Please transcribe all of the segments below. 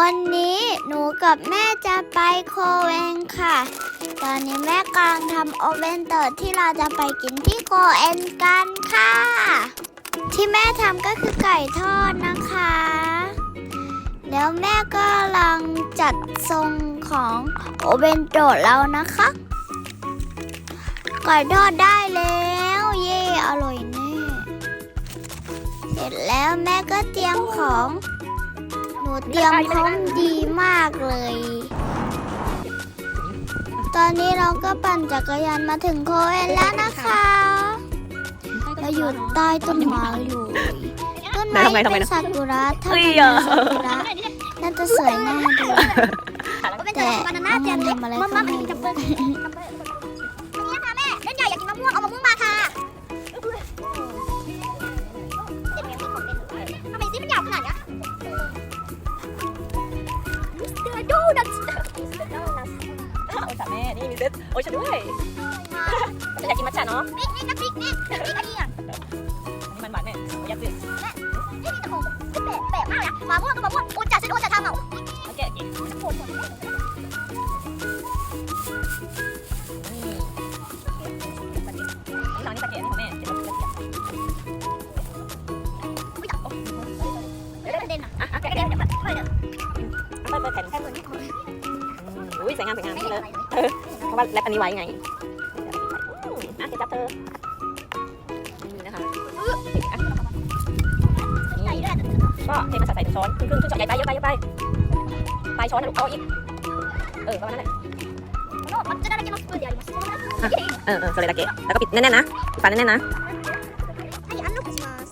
วันนี้หนูกับแม่จะไปโคเอนค่ะ ตอนนี้แม่กำลังทำโอเวนเตอร์ที่เราจะไปกินที่โคเอนกันค่ะ ที่แม่ทำก็คือไก่ทอดนะคะ แล้วแม่ก็กำลังจัดทรงของโอเวนโตะแล้วนะคะไก่ทอดได้แล้วเย่อร่อยแน่เสร็จแล้วแม่ก็เตรียมของ เตรียมพร้อมดีมากเลย ตอนนี้เราก็ปั่นจักรยานมาถึงโคเอนแล้วนะคะ เราอยู่ใต้ต้นไม้อยู่ต้นไม้ทำไมทำไมเป็นนะซากุระถ้าเฮ้เป็ยนอะซากุระน่าจะสวยน่าดูแต่น้องมันทำอะไรก็ไม่รู้ อยากกินมัทฉะเนะปิ๊กนิกปิ๊กนิกอันนี้อะอันนี้มันหวานแม่ยัดสินี่นี่ตะโกนแปะแปะมากเลยมะม่วงกับมะม่วงอุจจาฉันอุจจาทำอะเอาแกะกินนี่นี่ร้านนี้ตะเกียบนี่ของแม่เก็บตะเกียบเดี๋ยวเด่นอะอะอะเด่แกะนแกะเด่นเดี๋ยวเปิดเดี๋ยวเปิดเปิดแผ่นแค่เหมือนที่เขาอืมอุ้ยสวยงามสวยงามนี่เลยเพราะว่าแรปอันนี้ไว้ไง ก็เทมาใส่ช้อนครึ่งครึ่งครึ่งช้อนใหญ่ไปเยอะไปเยอะไปปลายช้อนนะลูกเอาอีก เออประมาณนั้นแหละ มันจะได้กินมาสเปอร์เดียวมาสเปอร์ เออเออโซเลตาเกะแล้วก็ปิดแน่นๆนะปิดฝาแน่นๆนะ はい、アンロックします。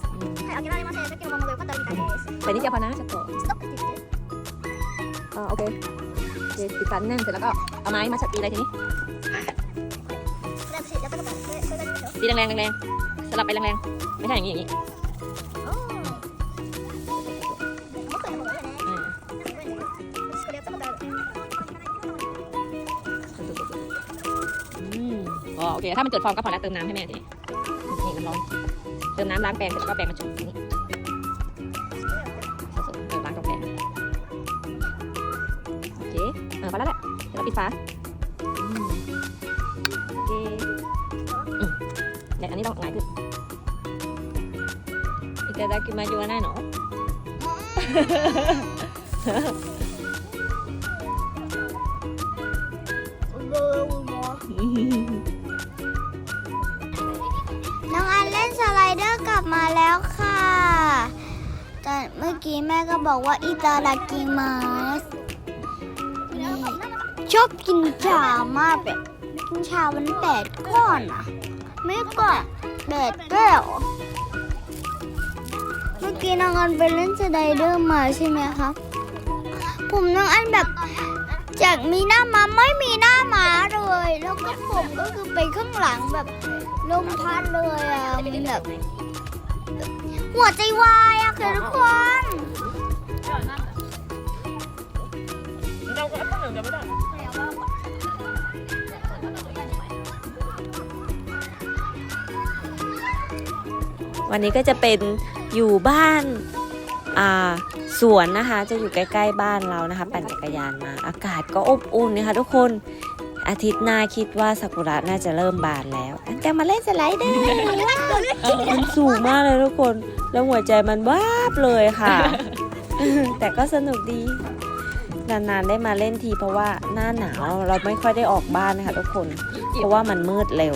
はい、開けられません。さっきのままでよかったみたいです。 ใส่นิดเดียวพอนะจะโต ストップって言って。 อ๋อโอเคโอเคปิดฝาแน่นเสร็จแล้วก็เอาไม้มาชัดตีอะไรทีนี้ これ私やったことある。これこれがいいでしょ。 ตีแรงๆแรงๆสลับไปแรงๆไม่ใช่อย่างนี้อย่างนี้ โอเคถ้ามันเกิดฟองก็พอแล้วเติมน้ำให้แม่ทีนี้นี่น้ำร้อนเติมน้ำล้างแปรงเสร็จแล้วก็แปรงมาจุ่มนี่ ผสมเออล้างกาแฟโอเคเออพอแล้วแหละเดี๋ยวเราปิดฝาอืมโอเคอืมเนี่ยอันนี้ต้องหงายขึ้นいただきます言わないの กี้แม่ก็บอกว่าอิตาดากิมาสนี่ชอบกินชามากแบบกินชาวันแปดก้อนอะไม่ก่อนแปดแก้วเมื่อกี้น้องอันไปเล่นสไลเดอร์มาใช่ไหมคะผมน้องอันแบบจากมีหน้าม้าไม่มีหน้าม้าเลย แล้วก็ผมก็คือไปข้างหลังแบบลมพัดเลยอะมันแบบ หัวใจวายอะค่ะทุกคน เราก็แอปเปิ้ลเดี๋ยวไม่ได้วันนี้ก็จะเป็นอยู่บ้านอ่าสวนนะคะ จะอยู่ใกล้ ๆ บ้านเรานะคะ ปั่นจักรยานมา อากาศก็อบอุ่นนะคะทุกคน อาทิตย์หน้าคิดว่าซากุระน่าจะเริ่มบานแล้วอันจะมาเล่นสไลเดอร์มันสูงมากเลยทุกคน แล้วหัวใจมันวาบเลยค่ะ แต่ก็สนุกดี นานๆได้มาเล่นทีเพราะว่าหน้าหนาวเราไม่ค่อยได้ออกบ้านนะคะทุกคน เพราะว่ามันมืดเร็ว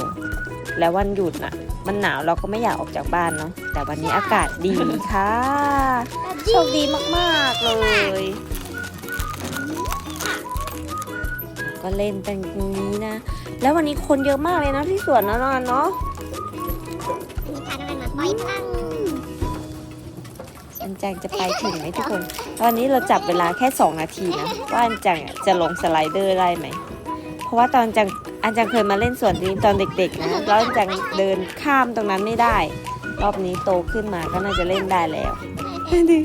แล้ววันหยุดน่ะ มันหนาวเราก็ไม่อยากออกจากบ้านเนาะ แต่วันนี้อากาศดีค่ะ โชคดีมากๆเลย ก็เล่นกันตรงนี้นะ แล้ววันนี้คนเยอะมากเลยนะที่สวนนะนอนเนาะมีทานอะไรมาไว้ตั้งอันจังจะไปถึงไหมทุกคนตอนนี้เราจับเวลาแค่ 2 นาทีนะว่าอันจังอะจะลงสไลเดอร์ได้ไหมเพราะว่าตอนจังอันจังเคยมาเล่นสวนนี้ตอนเด็กๆนะแล้วอันจังเดินข้ามตรงนั้นไม่ได้ รอบนี้โตขึ้นมาก็น่าจะเล่นได้แล้วดู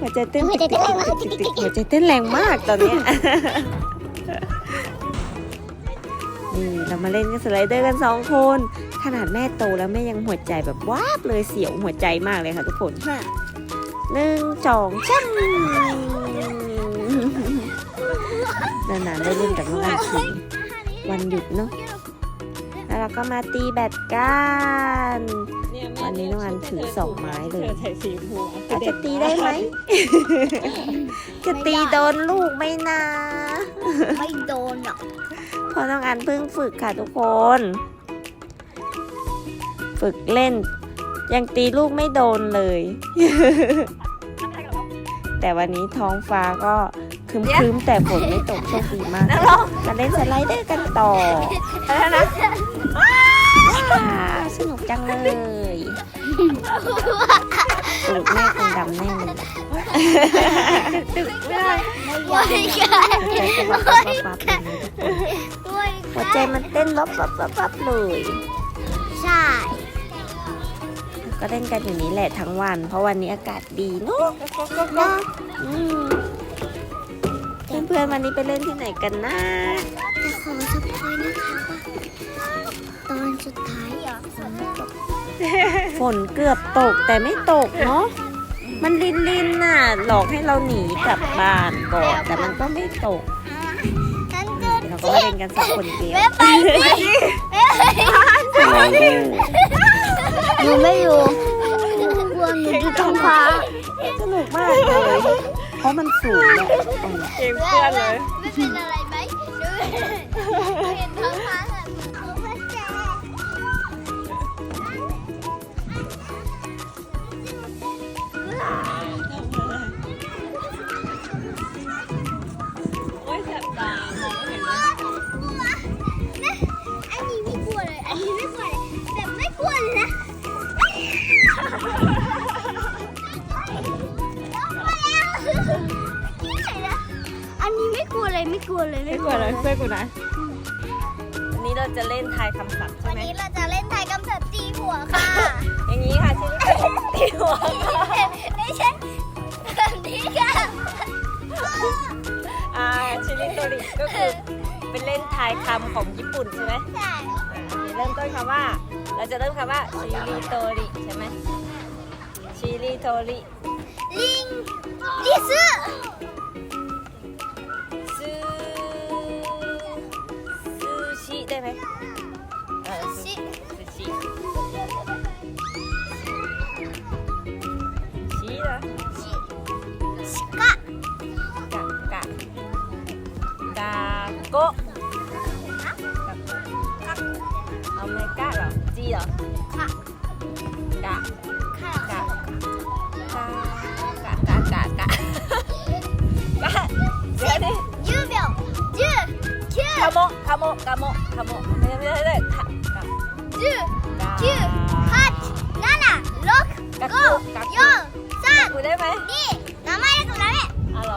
หัวใจเต้นติ๊กติ๊กติ๊กติ๊กหัวใจเต้นแรงมากตอนเนี้ย นี่เรามาเล่นกันสไลเดอร์กันสองคน ขนาดแม่โตแล้วแม่ยังหัวใจแบบว้าบเลยเสียวหัวใจมากเลยค่ะทุกคนหนึ่งสองสามานได้เล่นกับน้องอันทีวันหยุดเนาะแล้วเราก็มาตีแบดกันวันนี้น้องอันถือสองไม้เลยใส่สีฟูเราจะตีได้ไหม จะตีโดนลูกไหมนะ ไม่โดนหรอก เพราะน้องอันเพิ่งฝึกค่ะทุกคน ฝึกเล่น ยังตีลูกไม่โดนเลย แต่วันนี้ท้องฟ้าก็ครึ้มๆแต่ฝนไม่ตกโชคดีมากมาเล่นสไลเดอร์กันต่อแล้วนะว้าวสนุกจังเลยตูดแม่คงดำแน่เลยไม่ได้หัวใจก็วับวับวับเลยนะทุกคน หัวใจมันเต้นวับวับวับวับเลย ใช่ ก็เล่นกันอยู่นี้แหละทั้งวัน เพราะวันนี้อากาศดีเนอะเนอะอืมเพื่อนๆวันนี้ไปเล่นที่ไหนกันนะแต่ขอสปอยนะคะว่าตอนสุดท้ายอะฝนไม่ตกฝนเกือบตกแต่ไม่ตกเนาะมันลินลินๆน่ะ หลอกให้เราหนีกลับบ้านก่อนแต่มันก็ไม่ตกฉันจะ เราก็มาเล่นกันสองคนเกมไม่ไปหนูไม่อยู่กลัวหนูจะต้องพาสนุกมากเลยเพราะมันสูงอะตรงเนี้ยเกมเพื่อนเลย ไม่เป็นอะไรไหมดูเห็นท้องฟ้า เลยไม่กลัวเลยไม่กลัวเลยเพื่อนกูนะวันนี้เราจะเล่นทายคำศัพท์ใช่วันไหมนี้เราจะเล่นไทยกำจัดตีหัวค่ะอย่างนี้ค่ะชื่อตีหัวไม่ใช่แบบนี้ค่ะอ่าชิลิโตริก็คือเป็นเล่นทายคำของญี่ปุ่นใช่ไหมใช่เริ่มต้นคำว่า เราจะเริ่มคำว่าชิริโตริใช่ไหมชิริโตริลิงลิซึซู いかよ。かかかかかかかか十秒十九かもかもかもかもやめやめかか十九八七六五四三二名前だとダメ四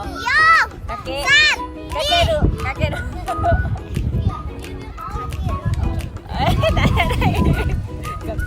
三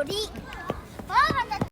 Jody.